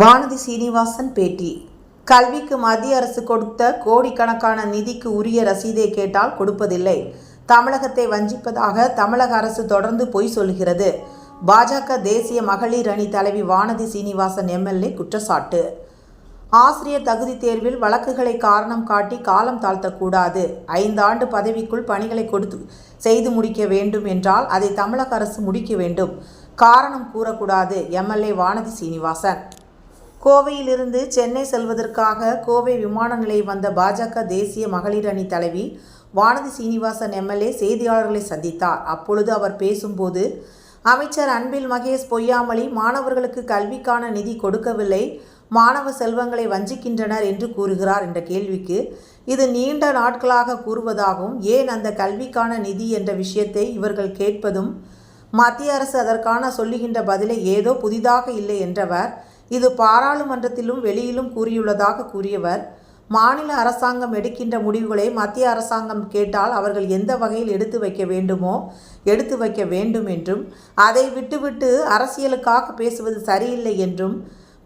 வானதி சீனிவாசன் பேட்டி. கல்விக்கு மத்திய அரசு கொடுத்த கோடிக்கணக்கான நிதிக்கு உரிய ரசீதை கேட்டால் கொடுப்பதில்லை. தமிழகத்தை வஞ்சிப்பதாக தமிழக அரசு தொடர்ந்து பொய் சொல்கிறது பாஜக தேசிய மகளிர் அணி தலைவி வானதி சீனிவாசன் எம்எல்ஏ குற்றச்சாட்டு. ஆசிரியர் தகுதி தேர்வில் வழக்குகளை காரணம் காட்டி காலம் தாழ்த்தக்கூடாது. ஐந்தாண்டு பதவிக்குள் பணிகளை கொடுத்து செய்து முடிக்க வேண்டும் என்றால் அதை தமிழக அரசு முடிக்க வேண்டும். காரணம் கூறக்கூடாது எம்எல்ஏ வானதி சீனிவாசன். கோவையிலிருந்து சென்னை செல்வதற்காக கோவை விமான நிலையம் வந்த பாஜக தேசிய மகளிர் அணி தலைவி வானதி சீனிவாசன் எம்எல்ஏ செய்தியாளர்களை சந்தித்தார். அப்பொழுது அவர் பேசும்போது அமைச்சர் அன்பில் மகேஷ் பொய்யாமொழி மாணவர்களுக்கு கல்விக்கான நிதி கொடுக்கவில்லை. மாணவ செல்வங்களை வஞ்சிக்கின்றனர் என்று கூறுகிறார் என்ற கேள்விக்கு இது நீண்ட நாட்களாக கூறுவதாகவும் ஏன் அந்த கல்விக்கான நிதி என்ற விஷயத்தை இவர்கள் கேட்பதும் மத்திய அரசு அதற்கான சொல்லுகின்ற பதிலை ஏதோ புதிதாக இல்லை என்றவர் இது பாராளுமன்றத்திலும் வெளியிலும் கூறியுள்ளதாக கூறியவர் மாநில அரசாங்கம் எடுக்கின்ற முடிவுகளை மத்திய அரசாங்கம் கேட்டால் அவர்கள் எந்த வகையில் எடுத்து வைக்க வேண்டுமோ எடுத்து வைக்க வேண்டும் என்றும் அதை விட்டுவிட்டு அரசியலுக்காக பேசுவது சரியில்லை என்றும்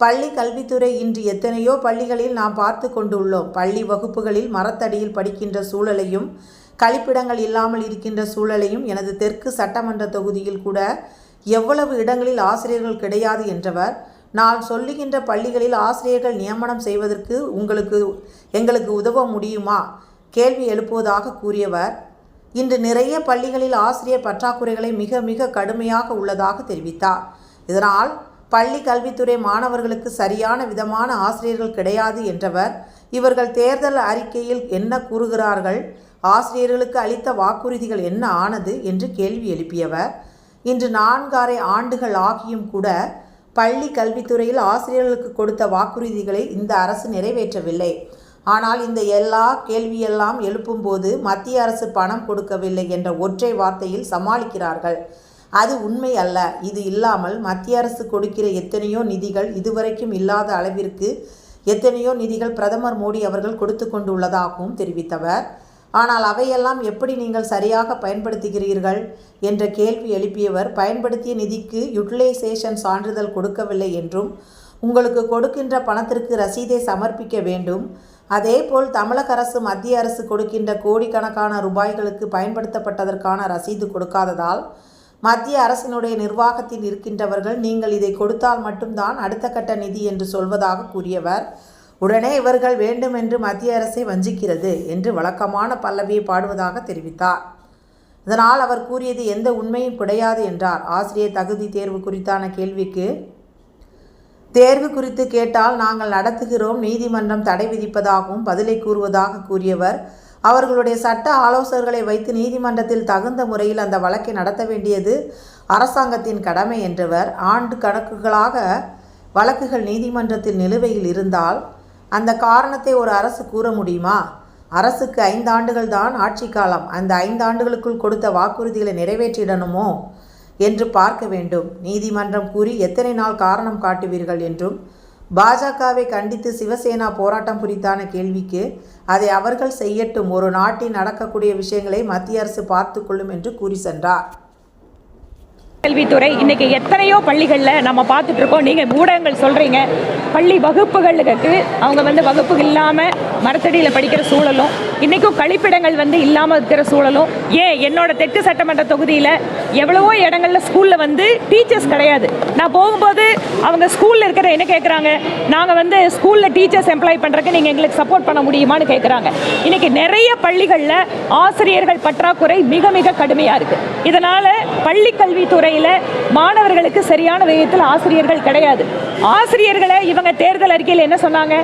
பள்ளி கல்வித்துறை இன்று எத்தனையோ பள்ளிகளில் நாம் பார்த்து கொண்டுள்ளோம். பள்ளி வகுப்புகளில் மரத்தடியில் படிக்கின்ற சூழலையும் கழிப்பிடங்கள் இல்லாமல் இருக்கின்ற சூழலையும் எனது தெற்கு சட்டமன்ற தொகுதியில் கூட எவ்வளவு இடங்களில் ஆசிரியர்கள் கிடையாது என்றவர் நான் சொல்லுகின்ற பள்ளிகளில் ஆசிரியர்கள் நியமனம் செய்வதற்கு உங்களுக்கு எங்களுக்கு உதவ முடியுமா? கேள்வி எழுப்புவதாக கூறியவர். இன்று நிறைய பள்ளிகளில் ஆசிரியர் பற்றாக்குறைகளை மிக மிக கடுமையாக உள்ளதாக தெரிவித்தார். இதனால் பள்ளி கல்வித்துறை மாணவர்களுக்கு சரியான விதமான ஆசிரியர்கள் கிடையாது என்றவர் இவர்கள் தேர்தல் அறிக்கையில் என்ன கூறுகிறார்கள்? ஆசிரியர்களுக்கு அளித்த வாக்குறுதிகள் என்ன ஆனது? என்று கேள்வி எழுப்பியவர். இன்று நான்காரை ஆண்டுகள் ஆகியும் கூட பள்ளி கல்வித்துறையில் ஆசிரியர்களுக்கு கொடுத்த வாக்குறுதிகளை இந்த அரசு நிறைவேற்றவில்லை. ஆனால் இந்த எல்லா கேள்வியெல்லாம் எழுப்பும்போது மத்திய அரசு பணம் கொடுக்கவில்லை என்ற ஒற்றை வார்த்தையில் சமாளிக்கிறார்கள். அது உண்மை அல்ல. இது இல்லாமல் மத்திய அரசு கொடுக்கிற எத்தனையோ நிதிகள் இதுவரைக்கும் இல்லாத அளவிற்கு எத்தனையோ நிதிகள் பிரதமர் மோடி அவர்கள் கொடுத்து கொண்டுள்ளதாகவும் தெரிவித்தவர். ஆனால் அவையெல்லாம் எப்படி நீங்கள் சரியாக பயன்படுத்துகிறீர்கள்? என்ற கேள்வி எழுப்பியவர் பயன்படுத்திய நிதிக்கு யுட்டிலைசேஷன் சான்றிதழ் கொடுக்கவில்லை என்றும் உங்களுக்கு கொடுக்கின்ற பணத்திற்கு ரசீதை சமர்ப்பிக்க வேண்டும். அதேபோல் தமிழக அரசு மத்திய அரசு கொடுக்கின்ற கோடிக்கணக்கான ரூபாய்களுக்கு பயன்படுத்தப்பட்டதற்கான ரசீது கொடுக்காததால் மத்திய அரசினுடைய நிர்வாகத்தில் இருக்கின்றவர்கள் நீங்கள் இதை கொடுத்தால் மட்டும்தான் அடுத்த கட்ட நிதி என்று சொல்வதாக கூறியவர். உடனே இவர்கள் வேண்டுமென்று மத்திய அரசை வஞ்சிக்கிறது என்று வழக்கமான பல்லவியை பாடுவதாக தெரிவித்தார். இதனால் அவர் கூறியது எந்த உண்மையும் கிடையாது என்றார். ஆசிரியர் தகுதி தேர்வு குறித்தான கேள்விக்கு தேர்வு குறித்து கேட்டால் நாங்கள் நடத்துகிறோம் நீதிமன்றம் தடை விதிப்பதாகவும் பதிலை கூறுவதாக கூறியவர் அவர்களுடைய சட்ட ஆலோசகர்களை வைத்து நீதிமன்றத்தில் தகுந்த முறையில் அந்த வழக்கை நடத்த வேண்டியது அரசாங்கத்தின் கடமை என்றவர் ஆண்டு கணக்குகளாக வழக்குகள் நீதிமன்றத்தில் நிலுவையில் இருந்தால் அந்த காரணத்தை ஒரு அரசு கூற முடியுமா? அரசுக்கு ஐந்தாண்டுகள் தான் ஆட்சி காலம். அந்த ஐந்தாண்டுகளுக்குள் கொடுத்த வாக்குறுதிகளை நிறைவேற்றிடணுமோ? என்று பார்க்க வேண்டும். நீதிமன்றம் கூறி எத்தனை நாள் காரணம் காட்டுவீர்கள் என்றும் பாஜகவை கண்டித்து சிவசேனா போராட்டம் குறித்தான கேள்விக்கு அதை அவர்கள் செய்யட்டும். ஒரு நாட்டில் நடக்கக்கூடிய விஷயங்களை மத்திய அரசு பார்த்து கொள்ளும் என்று கூறி சென்றார். கல்வித்துறை இன்னைக்கு எத்தனையோ பள்ளிகளில் நம்ம பார்த்துட்டு இருக்கோம் நீங்கள் ஊடகங்கள் சொல்கிறீங்க பள்ளி வகுப்புகளுக்கு அவங்க வந்து வகுப்பு இல்லாமல் மரத்தடியில் படிக்கிற சூழலும் இன்றைக்கும் கழிப்பிடங்கள் வந்து இல்லாமல் இருக்கிற சூழலும் ஏன் என்னோட தெற்கு சட்டமன்ற தொகுதியில் எவ்வளவோ இடங்களில் ஸ்கூலில் வந்து டீச்சர்ஸ் கிடையாது. நான் போகும்போது அவங்க ஸ்கூலில் இருக்கிற என்ன கேட்குறாங்க நாங்கள் வந்து ஸ்கூலில் டீச்சர்ஸ் எம்ப்ளாய் பண்ணுறதுக்கு நீங்கள் எங்களுக்கு சப்போர்ட் பண்ண முடியுமான்னு கேட்குறாங்க இன்றைக்கி நிறைய பள்ளிகளில் ஆசிரியர்கள் பற்றாக்குறை மிக மிக கடுமையாக இருக்குது இதனால் பள்ளி கல்வித்துறையில் மாணவர்களுக்கு சரியான விதத்தில் ஆசிரியர்கள் கிடையாது. ஆசிரியர்களை இவங்க தேர்தல் அறிக்கையில் என்ன சொன்னாங்க?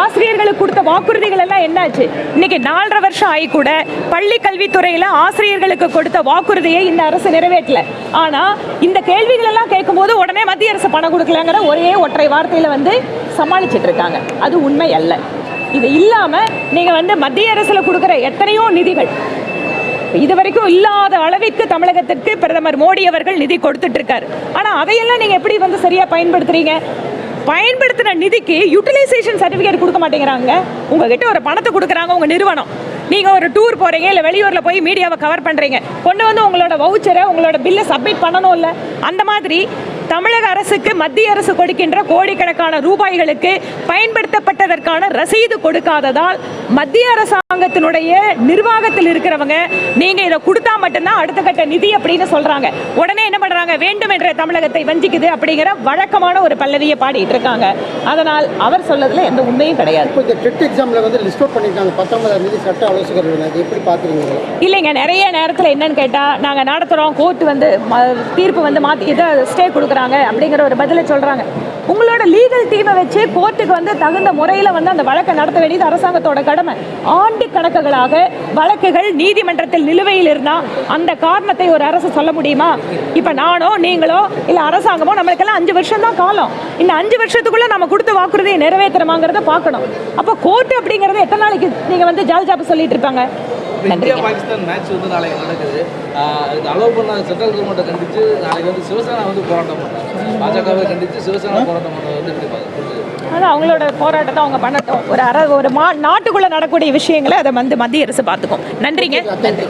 ஆசிரியர்களுக்கு கொடுத்த வாக்குறுதிகள் எல்லாம் என்னாச்சு? இன்னைக்கு நாலரை வருஷம் ஆகி கூட பள்ளி கல்வித்துறையில் ஆசிரியர்களுக்கு கொடுத்த வாக்குறுதியை இந்த அரசு நிறைவேற்றல. ஆனா இந்த கேள்விகள் எல்லாம் கேட்கும்போது உடனே மத்திய அரசு பணம் கொடுக்கலங்கிற ஒரே ஒற்றை வார்த்தையில வந்து சமாளிச்சிட்டு இருக்காங்க. அது உண்மை அல்ல. இது இல்லாம நீங்க வந்து மத்திய அரசுல கொடுக்குற எத்தனையோ நிதிகள் இது வரைக்கும் இல்லாத அளவிற்கு தமிழகத்திற்கு பிரதமர் மோடி அவர்கள் நிதி கொடுத்துட்டு இருக்காரு. ஆனா அதையெல்லாம் நீங்க எப்படி வந்து சரியா பயன்படுத்துறீங்க? பயன்படுத்தின நிதிக்கு யூட்டிலைசேஷன் சர்டிஃபிகேட் கொடுக்க மாட்டேங்கிறாங்க. உங்ககிட்ட ஒரு பணத்தை கொடுக்குறாங்க உங்கள் நிறுவனம். நீங்கள் ஒரு டூர் போகிறீங்க இல்லை வெளியூரில் போய் மீடியாவை கவர் பண்ணுறீங்க கொண்டு வந்து உங்களோட வவுச்சரை உங்களோட பில்லை சப்மிட் பண்ணணும் இல்லை அந்த மாதிரி தமிழக அரசுக்கு மத்திய அரசு கொடுக்கின்ற கோடிக்கணக்கான ரூபாய்களுக்கு பயன்படுத்தப்பட்டதற்கான ரசீது கொடுக்காததால் மத்திய அரசாங்கத்தினுடைய நிர்வாகத்தில் இருக்கிறவங்க நீங்க இதை கொடுத்தா மட்டும்தான் அடுத்த கட்ட நிதி அப்படின்னு சொல்றாங்க. உடனே என்ன பண்றாங்க? வேண்டும் என்ற தமிழகத்தை வஞ்சிக்குது அப்படிங்கிற வழக்கமான ஒரு பல்லவியை பாடிட்டு இருக்காங்க. அதனால் அவர் சொல்லதுல எந்த உண்மையும் கிடையாது. இப்போ இந்த டெட் எக்ஸாமில் வந்து லிஸ்ட் அவுட் பண்ணியிருக்காங்க பத்தொன்பதாம் தேதி சட்ட ஆலோசகர் வினா. அது எப்படி பார்க்குறீங்க இல்லைங்க நிறைய நேரத்தில் என்னன்னு கேட்டால் நாங்கள் நடத்துகிறோம் கோர்ட் வந்து தீர்ப்பு வந்து மாற்றி இதை ஸ்டே கொடுக்குறாங்க. அப்படிங்கிற ஒரு பதிலை சொல்கிறாங்க உங்களோட லீகல் டீமை வச்சு கோர்ட்டுக்கு வந்து தகுந்த முறையில் வந்து அந்த வழக்கை நடத்த வேண்டியது அரசாங்கத்தோட கடமை. ஆண்டு கணக்குகளாக வழக்குகள் நீதிமன்றத்தில் நிலுவையில் இருந்தால் அந்த காரணத்தை ஒரு அரசு சொல்ல முடியுமா? இப்போ நானோ நீங்களோ இல்லை அரசாங்கமோ நம்மளுக்கெல்லாம் அஞ்சு வருஷம் தான் காலம். இந்த அஞ்சு வருஷத்துக்குள்ள நம்ம கொடுத்த வாக்குறுதியை நிறைவேற்றுறமாங்கிறத பார்க்கணும். அப்போ கோர்ட் அப்படிங்கிறது எத்தனை நாளைக்கு நீங்கள் வந்து ஜால் ஜாப் சொல்லிட்டு இருப்பாங்க? இந்தியா பாகிஸ்தான் மேட்ச் வந்து நாளைக்கு நடக்குது. அலோவ் பண்ண சென்ட்ரல் கவர்மெண்ட்டை கண்டித்து நாளைக்கு வந்து சிவசேனா வந்து போராட்டம் பண்ணுறாங்க. பாஜகவை கண்டித்து சிவசேனா போராட்டம் வந்து அது அவங்களோட போராட்டத்தை அவங்க பண்ணட்டும். ஒரு அர ஒரு மா நாட்டுக்குள்ள நடக்கக்கூடிய விஷயங்களை அதை வந்து மத்திய அரசு பார்த்துக்கும். நன்றிங்க. நன்றி.